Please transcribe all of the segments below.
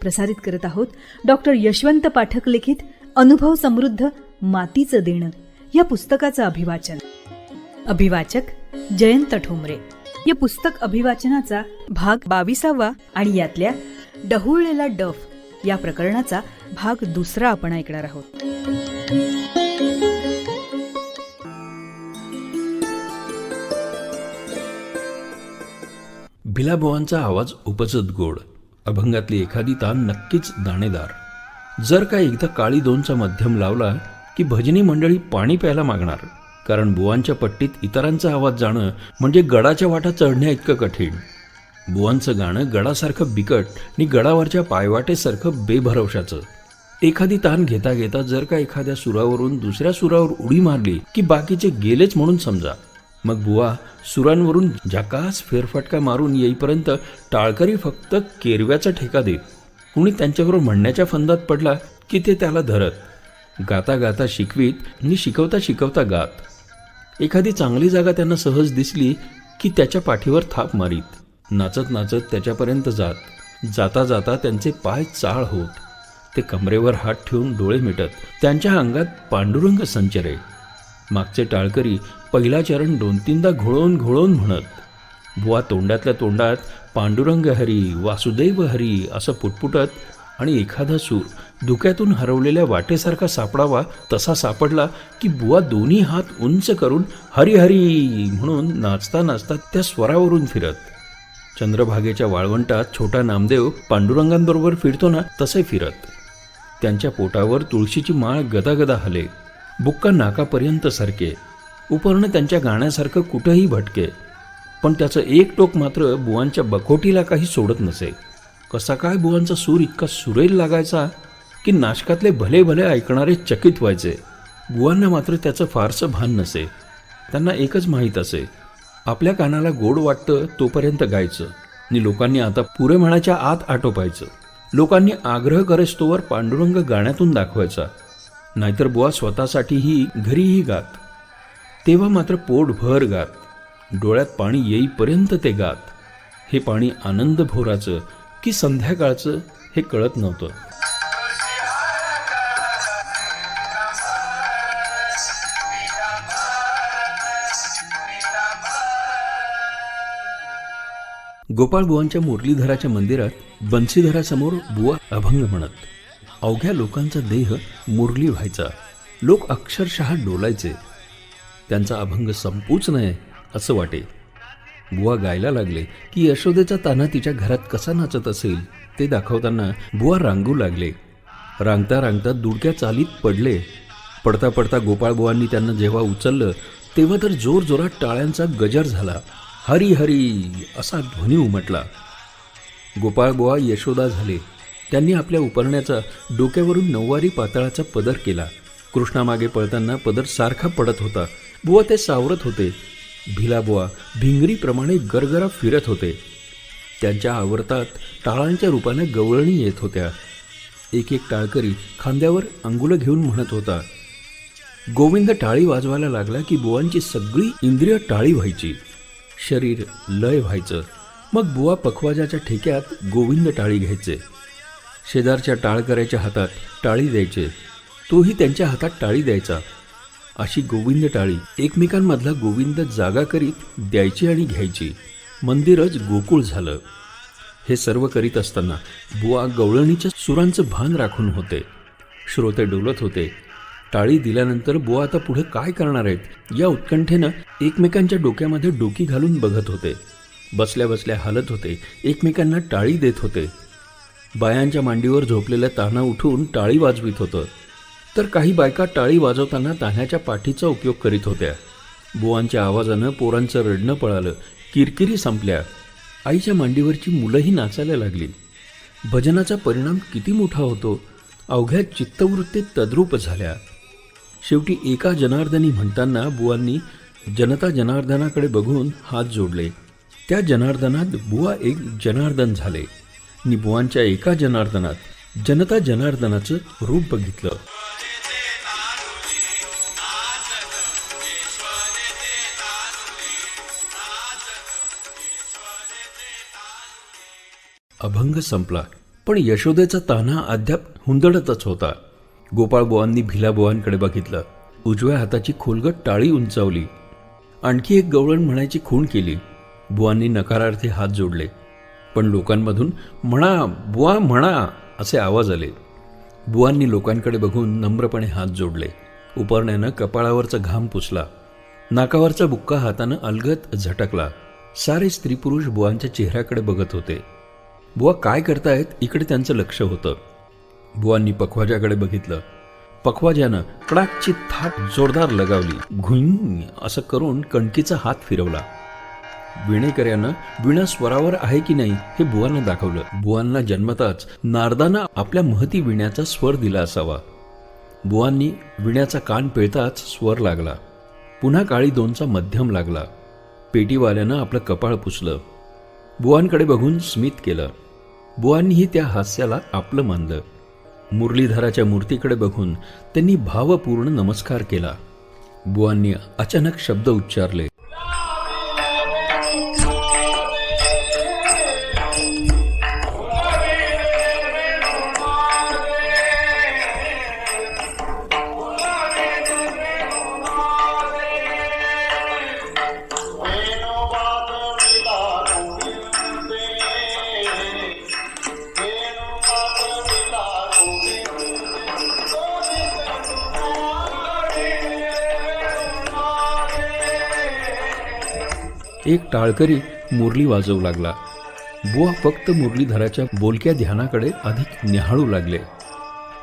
प्रसारित करत आहोत डॉक्टर यशवंत पाठक लिखित अनुभव समृद्ध मातीचं देणं. या पुस्तकाचं अभिवाचन. अभिवाचक जयंत ठोंबरे. या पुस्तक अभिवाचनाचा भाग बाविसावा आणि यातल्या डहुळलेला डफ या प्रकरणाचा भाग दुसरा आपण ऐकणार आहोत. भिलाबोवांचा आवाज उपजत गोड. अभंगातली एखादी तान नक्कीच दाणेदार. जर का एकदा काळी दोनचा मध्यम लावला की भजनी मंडळी पाणी प्यायला मागणार. कारण बुवांच्या पट्टीत इतरांचा आवाज जाणं म्हणजे गडाच्या वाटा चढण्या इतकं कठीण. बुवांचं गाणं गडासारखं बिकट आणि गडावरच्या पायवाटेसारखं बेभरवशाचं. एखादी तान घेता घेता जर का एखाद्या सुरावरून दुसऱ्या सुरावर उडी मारली की बाकीचे गेलेच म्हणून समजा. मग बुवा सुरांवरून जकास फेरफटका मारून येईपर्यंत टाळकरी फक्त केरव्याचा ठेका देत. कुणी त्यांच्याबरोबर म्हणण्याच्या फंदात पडला की ते त्याला धरत. गाता गाता शिकवीत आणि शिकवता शिकवता गात. एखादी चांगली जागा त्यांना सहज दिसली की त्याच्या पाठीवर थाप मारीत. नाचत नाचत त्याच्यापर्यंत जात. जाता जाता त्यांचे पाय चाळ होत. ते कमरेवर हात ठेवून डोळे मिटत. त्यांच्या अंगात पांडुरंग संचरे. मागचे टाळकरी पहिला चरण दोन तीनदा घोळवून घोळवून म्हणत बुवा तोंडातल्या तोंडात पांडुरंग हरी वासुदैव हरी असं पुटपुटत आणि एखादा सूर धुक्यातून हरवलेल्या वाटेसारखा सापडावा तसा सापडला की बुवा दोन्ही हात उंच करून हरी हरी म्हणून नाचता नाचता त्या स्वरावरून फिरत. चंद्रभागेच्या वाळवंटात छोटा नामदेव पांडुरंगांबरोबर फिरतो ना तसे फिरत. त्यांच्या पोटावर तुळशीची माळ गदागदा हले. बुक्का नाकापर्यंत सरके. उपर्ण त्यांच्या गाण्यासारखं कुठंही भटके. पण त्याचं एक टोक मात्र बुवांच्या बखोटीला काही सोडत नसे. कसा काय बुवांचा सूर इतका सुरेल लागायचा की नाशकातले भले भले ऐकणारे चकित व्हायचे. बुवांना मात्र त्याचं फारसं भान नसे. त्यांना एकच माहीत असे. आपल्या कानाला गोड वाटतं तोपर्यंत गायचं. आणि लोकांनी आता पुरे म्हणाच्या आत आटोपायचं. लोकांनी आग्रह करेस्तोवर पांडुरंग गाण्यातून दाखवायचा. नाहीतर बुवा स्वतःसाठीही घरीही गात. तेव्हा मात्र पोट भर गात. डोळ्यात पाणी येईपर्यंत ते गात. हे पाणी आनंद भोराचं की संध्याकाळचं हे कळत नव्हतं. गोपाळ बुवांच्या मुरलीधराच्या मंदिरात बन्सीधरासमोर बुवा अभंग म्हणत. अवघ्या लोकांचा देह मुरली व्हायचा. लोक अक्षरशः डोलायचे. त्यांचा अभंग संपूच नये असं वाटे. बुवा गायला लागले की यशोदेचा ताना तिच्या घरात कसा नाचत असेल ते दाखवताना बुवा रांगू लागले. रांगता रांगता दुडक्या चालीत पडले. पडता पडता गोपाळबुवांनी त्यांना जेव्हा उचललं तेव्हा तर जोर जोरात टाळ्यांचा गजर झाला. हरी हरी असा ध्वनी उमटला. गोपाळ बुवा यशोदा झाले. त्यांनी आपल्या उपरण्याचा डोक्यावरून नऊवारी पातळाचा पदर केला. कृष्णामागे पळताना पदर सारखा पडत होता. बुवा ते सावरत होते. भिलाबुवा भिंगरीप्रमाणे गरगरा फिरत होते. त्यांच्या आवर्तात टाळांच्या रूपाने गवळणी येत होत्या. एक एक टाळकरी खांद्यावर अंगुलं घेऊन म्हणत होता गोविंद टाळी वाजवायला लागला की बुवांची सगळी इंद्रिय टाळी व्हायची. शरीर लय व्हायचं. मग बुवा पखवाजाच्या ठेक्यात गोविंद टाळी घ्यायचे. शेजारच्या टाळकऱ्याच्या हातात टाळी द्यायचे. तोही त्यांच्या हातात टाळी द्यायचा. अशी गोविंद टाळी एकमेकांमधला गोविंद जागा करीत द्यायची आणि घ्यायची. मंदिरच गोकुळ झालं. हे सर्व करीत असताना बुवा गवळणीच्या सुरांचं भान राखून होते. श्रोते डोलत होते. टाळी दिल्यानंतर बुवा आता पुढे काय करणार आहेत? या उत्कंठेनं एकमेकांच्या डोक्यामध्ये डोकी घालून बघत होते. बसल्या बसल्या हालत होते. एकमेकांना टाळी देत होते. बायांच्या मांडीवर झोपलेल्या तान्हा उठून टाळी वाजवीत होतं. तर काही बायका टाळी वाजवताना तान्ह्याच्या पाठीचा उपयोग करीत होत्या. बुवांच्या आवाजानं पोरांचं रडणं पळालं. किरकिरी संपल्या. आईच्या मांडीवरची मुलंही नाचायला लागली. भजनाचा परिणाम किती मोठा होतो. अवघ्या चित्तवृत्तीत तद्रूप झाल्या. शेवटी एका जनार्दनी म्हणताना बुवांनी जनता जनार्दनाकडे बघून हात जोडले. त्या जनार्दनात बुवा एक जनार्दन झाले. आणि एका जनार्दनात जनता जनार्दनाचं रूप बघितलं. अभंग संपला पण यशोदेचा तान्हा अद्याप हुंदडतच होता. गोपाळबुवांनी भिलाबुवांकडे बघितलं. उजव्या हाताची खोलगट टाळी उंचावली. आणखी एक गवळण म्हणायची खूण केली. बुवांनी नकारार्थी हात जोडले. पण लोकांमधून म्हणा बुवा म्हणा असे आवाज आले. बुवांनी लोकांकडे बघून नम्रपणे हात जोडले. उपरण्यानं कपाळावरचा घाम पुसला. नाकावरचा बुक्का हातानं अलगत झटकला. सारे स्त्री पुरुष बुवांच्या चेहऱ्याकडे बघत होते. बुवा काय करतायत? इकडे त्यांचं लक्ष होतं. बुवांनी पखवाजाकडे बघितलं. पखवाजानं कडाकची थाप जोरदार लगावली. घुईंग असं करून कणकीचा हात फिरवला. विणेकऱ्यानं विणा स्वरावर आहे की नाही हे बुवांना दाखवलं. बुवांना जन्मताच नारदानं आपल्या महती विण्याचा स्वर दिला असावा. बुवांनी विण्याचा कान पिळताच स्वर लागला. पुन्हा काळी दोनचा मध्यम लागला. पेटीवाल्यानं आपलं कपाळ पुसलं. बुवांकडे बघून स्मित केलं. बुवांनीही त्या हास्याला आपलं मानलं. मुरलीधराच्या मूर्तीकडे बघून त्यांनी भावपूर्ण नमस्कार केला. बुवांनी अचानक शब्द उच्चारले. एक टाळकरी मुरली वाजवू लागला. बुवा फक्त मुरलीधराच्या बोलक्या ध्यानाकडे अधिक निहाळू लागले.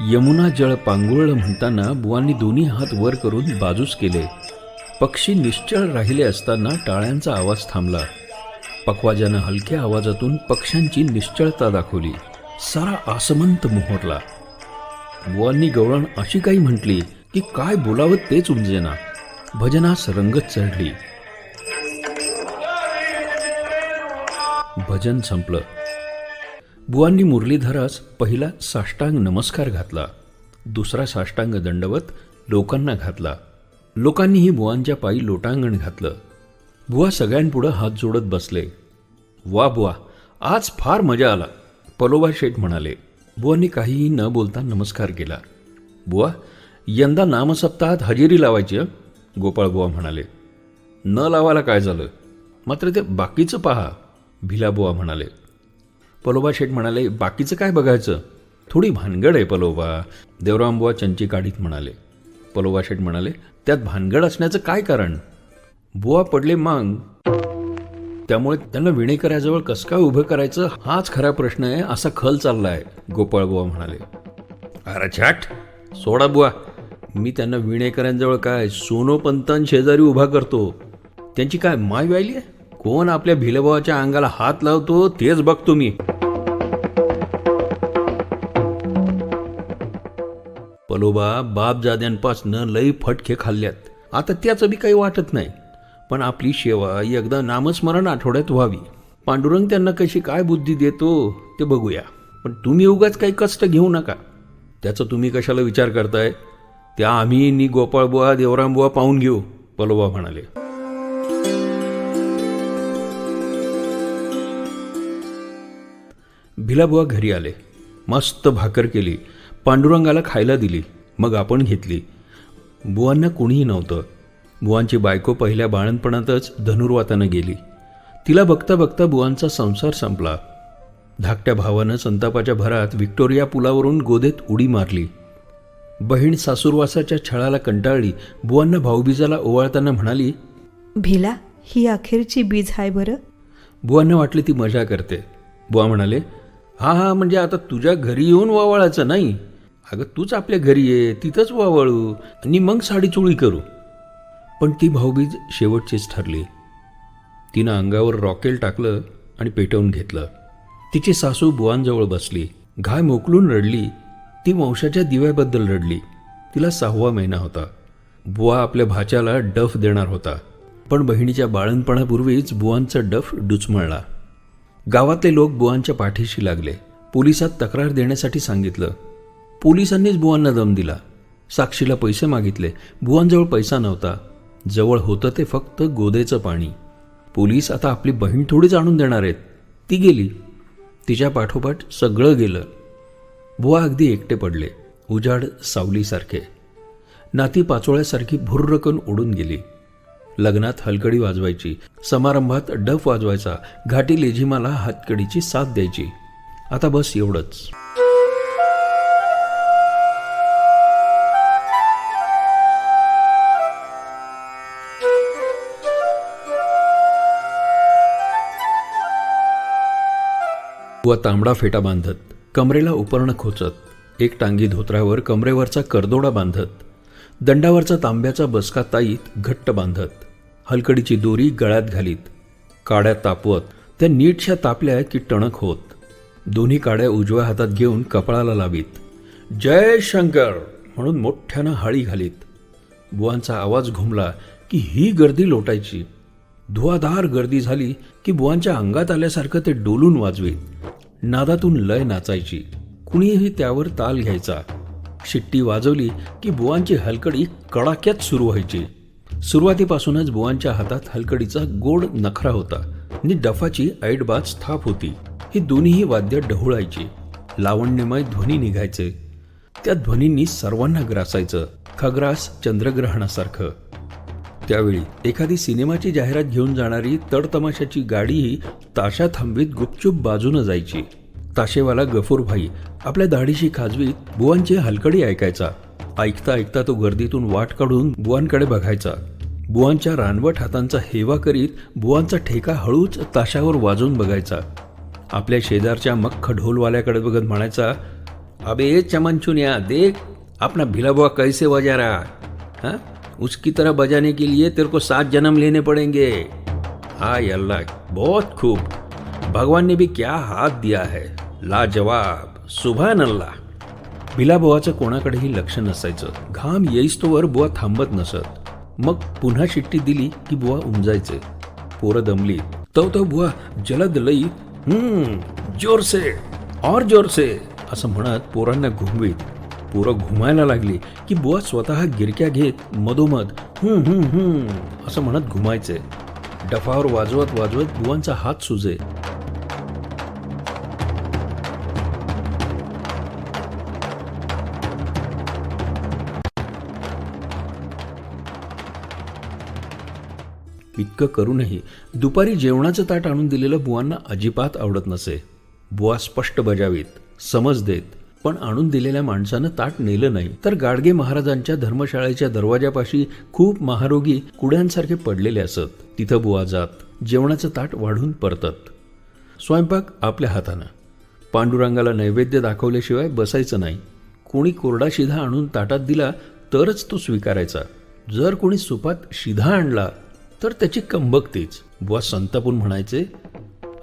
यमुना जळ पांगुळलं म्हणताना बुवांनी दोन्ही हात वर करून बाजूस केले. पक्षी निश्चळ राहिले असताना टाळ्यांचा आवाज थांबला. पखवाजानं हलक्या आवाजातून पक्ष्यांची निश्चळता दाखवली. सारा आसमंत मोहरला बुवांनी गवळण अशी काही म्हटली की काय बोलावं तेच उमजेना. भजनास रंगत चढली. भजन संपलं. बुवांनी मुरलीधरास पहिला साष्टांग नमस्कार घातला. दुसरा साष्टांग दंडवत लोकांना घातला. लोकांनीही बुवांच्या पायी लोटांगण घातलं. बुवा सगळ्यांपुढं हात जोडत बसले. वा बुवा आज फार मजा आला पलोबा शेठ म्हणाले. बुवांनी काहीही न बोलता नमस्कार केला. बुवा यंदा नामसप्ताहात हजेरी लावायची गोपाळ बुवा म्हणाले. न लावायला काय झालं? मात्र ते बाकीचं पहा. भिलाबुवा म्हणाले. पलोबा शेठ म्हणाले बाकीचं काय बघायचं? थोडी भानगड आहे पलोबा. देवरामबुवा चंची काढीत म्हणाले. पलोबा शेठ म्हणाले त्यात भानगड असण्याचं काय कारण? बुवा पडले मांग. त्यामुळे त्यांना विणेकऱ्याजवळ कसं काय उभं करायचं हाच खरा प्रश्न आहे असा खल चाललाय गोपाळबुवा म्हणाले. अरे छाट सोडा बुवा. मी त्यांना विणेकऱ्यांजवळ काय सोनोपंतांशेजारी उभा करतो. त्यांची काय माय व्हायली आहे? कोण आपल्या भिलभावाच्या अंगाला हात लावतो तेच बघतो मी. पलोबा बापजाद्यांपासनं लई फटके खाल्ल्यात. आता त्याचं बी काही वाटत नाही. पण आपली सेवा एकदा नामस्मरण आठवड्यात व्हावी. पांडुरंग त्यांना कशी काय बुद्धी देतो ते बघूया. पण तुम्ही उगाच काही कष्ट घेऊ नका. त्याचा तुम्ही कशाला विचार करताय? त्या आम्ही नि गोपाळबुवा देवरामबुवा पाहून घेऊ पलोबा म्हणाले. भिलाबुवा घरी आले. मस्त भाकर केली. पांडुरंगाला खायला दिली. मग आपण घेतली. बुवांना कोणीही नव्हतं. बुवांची बायको पहिल्या बाळणपणातच धनुर्वातानं गेली. तिला बघता बघता बुवांचा संसार संपला. धाकट्या भावानं संतापाच्या भरात व्हिक्टोरिया पुलावरून गोदेत उडी मारली. बहीण सासूरवासाच्या छळाला कंटाळली. बुवांना भाऊबीजाला ओवाळताना म्हणाली भिला ही अखेरची बीज हाय बरं? बुवांना वाटले ती मजा करते. बुवा म्हणाले हा हा म्हणजे आता तुझ्या घरी येऊन वावळायचं नाही. अगं तूच आपल्या घरी ये तिथंच वावळू आणि मग साडी चोळी करू. पण ती भाऊबीज शेवटचीच ठरली. तिनं अंगावर रॉकेल टाकलं आणि पेटवून घेतलं. तिची सासू बुवांजवळ बसली. घाय मोकलून रडली. ती वंशाच्या दिव्याबद्दल रडली. तिला सहावा महिना होता. बुवा आपल्या भाच्याला डफ देणार होता. पण बहिणीच्या बाळणपणापूर्वीच बुवांचा डफ डुचमळला. गावातले लोक बुवांच्या पाठीशी लागले. पोलिसात तक्रार देण्यासाठी सांगितलं. पोलिसांनीच बुवांना दम दिला. साक्षीला पैसे मागितले. बुवांजवळ पैसा नव्हता. जवळ होतं ते फक्त गोदेचं पाणी. पोलीस आता आपली बहीण थोडीच आणून देणार आहेत. ती गेली. तिच्या पाठोपाठ सगळं गेलं. बुवा अगदी एकटे पडले. उजाड सावलीसारखे. नाती पाचोळ्यासारखी भुर्रकन उडून गेली. लग्नात हलकडी वाजवायची. समारंभात डफ वाजवायचा. घाटी लेझिमाला हातकडीची साथ द्यायची. आता बस एवढंच. व तांबडा फेटा बांधत. कमरेला उपरणं खोचत. एक टांगी धोत्रावर कमरेवरचा करदोडा बांधत. दंडावरचा तांब्याचा बसका ताईत घट्ट बांधत. हलकडीची दोरी गळ्यात घालीत. काड्या तापवत त्या नीटशा तापल्या की टणक होत. दोन्ही काड्या उजव्या हातात घेऊन कपाळाला लावीत. जय शंकर! म्हणून मोठ्यानं हाळी घालीत. बुवांचा आवाज घुमला की ही गर्दी लोटायची. धुवाधार गर्दी झाली की बुवांच्या अंगात आल्यासारखं ते डोलून वाजवीत. नादातून लय नाचायची. कुणीही त्यावर ताल घ्यायचा. शिट्टी वाजवली की बुवांची हलकडी कडाक्यात सुरू व्हायची. सुरुवातीपासूनच बुवांच्या हातात हलकडीचा गोड नखरा होता. आणि डफाची ऐटबाज थाप होती. ही दोन्हीही वाद्य ढवळायची. लावण्यमय ध्वनी निघायचे. त्या ध्वनींनी सर्वांना ग्रासायचं. खग्रास चंद्रग्रहणासारखं. त्यावेळी एखादी सिनेमाची जाहिरात घेऊन जाणारी तडतमाशाची गाडीही ताशा थांबवीत गुपचूप बाजूनं जायची. ताशेवाला गफूरभाई आपल्या दाढीशी खाजवीत बुवांची हलकडी ऐकायचा. ऐकता ऐकता तो गर्दीतून वाट काढून बुवांकडे बघायचा. बुवांच्या रानवट हातांचा हेवा करीत बुवांचा ठेका हळूच ताशावर वाजवून बघायचा. आपल्या शेजारच्या मख्ख ढोलवाल्याकडे बघत म्हणायचा अबे चमनचुन्या देख अपना भिलाबुवा कैसे बजा रहा? उसकी तरह बजाने के लिए तेरे को सात जन्म लेने पड़ेंगे. हाय अल्लाह बहुत खूब। भगवान ने भी क्या हाथ दिया है। लाजवाब। सुभान अल्लाह भिलाबुवाचं कोणाकडेही लक्ष नसायचं. घाम येईस्तोवर बुवा थांबत नसत. मग पुन्हा शिट्टी दिली की बुवा उमजायचे. पोरं दमली. तव तो बुवा जलद लई हम्म जोर से और जोर से असं म्हणत पोरांना घुमवीत. पोरं घुमायला लागली की बुवा स्वतः गिरक्या घेत मधोमध हम्म हम्म हम्म असं म्हणत घुमायचे. डफावर वाजवत वाजवत बुवांचा हात सुजे. इतकं करूनही दुपारी जेवणाचं ताट आणून दिलेलं बुवांना अजिबात आवडत नसे. बुवा स्पष्ट बजावीत समज देत पण आणून दिलेल्या माणसानं ताट नेलं नाही. तर गाडगे महाराजांच्या धर्मशाळेच्या दरवाजापाशी खूप महारोगी कुड्यांसारखे पडलेले असत. तिथं बुवा जात जेवणाचं ताट वाढून परतत. स्वयंपाक आपल्या हातानं. पांडुरंगाला नैवेद्य दाखवल्याशिवाय बसायचं नाही. कोणी कोरडा शिधा आणून ताटात दिला तरच तो स्वीकारायचा. जर कोणी सुपात शिधा आणला तर त्याची कंबकतीच बुवा संतापून म्हणायचे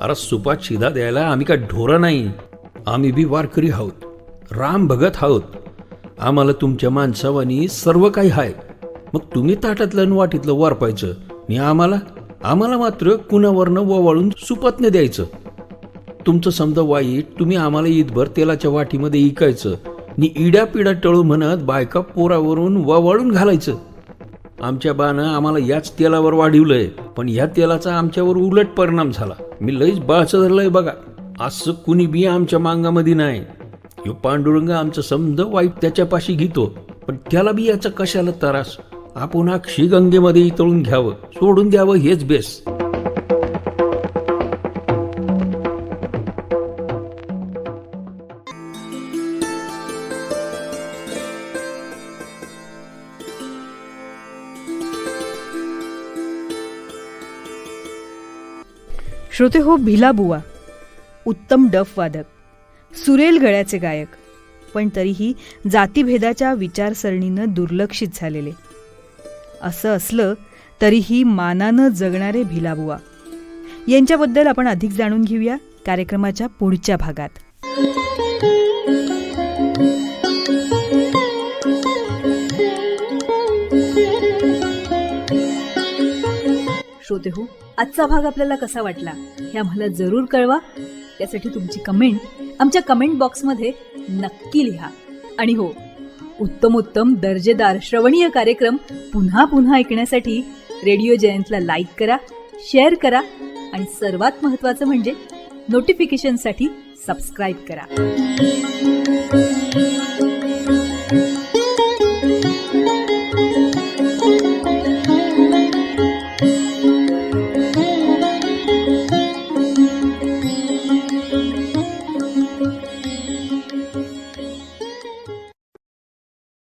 अरे सुपात शिधा द्यायला आम्ही काय ढोरं नाही. आम्ही बी वारकरी आहोत. राम भगत आहोत. आम्हाला तुमच्या माणसावानी सर्व काही आहे मग तुम्ही ताटातलं आणि वाटीतलं वारपायचं आणि आम्हाला? आम्हाला मात्र कुणावरनं ववाळून सुपातने द्यायचं. तुमचं समजा वाईट तुम्ही आम्हाला ईदभर तेलाच्या वाटीमध्ये इकायचं. नि इड्या पिड्या टळू म्हणत बायका पोरावरून ववाळून घालायचं. आमच्या बानं आम्हाला याच तेलावर वाढवलंय पण ह्या तेलाचा आमच्यावर उलट परिणाम झाला. मी लईच बाळचं धरलंय बघा. असं कुणी बी आमच्या मांगामध्ये नाही. ह्यो पांडुरंग आमचं समज वाईट त्याच्यापाशी घेतो पण त्याला बी याचा कशाला त्रास? आपण अक्षी गंगेमध्ये इतळून घ्यावं सोडून द्यावं हेच बेस. श्रोते हो भिला बुवा. उत्तम डफ वादक. सुरेल गळ्याचे गायक. पण तरीही जातीभेदाच्या विचारसरणीनं दुर्लक्षित झालेले. असं असलं तरीही मानानं जगणारे भिलाबुवा यांच्याबद्दल आपण अधिक जाणून घेऊया कार्यक्रमाच्या पुढच्या भागात. श्रोते हो आजचा भाग आपल्याला कसा वाटला हे आम्हाला जरूर कळवा. त्यासाठी तुमची कमेंट आमच्या कमेंट बॉक्समध्ये नक्की लिहा. आणि हो उत्तम उत्तम दर्जेदार श्रवणीय कार्यक्रम पुन्हा पुन्हा ऐकण्यासाठी रेडिओ जयंतला लाईक करा शेअर करा आणि सर्वात महत्त्वाचं म्हणजे नोटिफिकेशनसाठी सबस्क्राईब करा.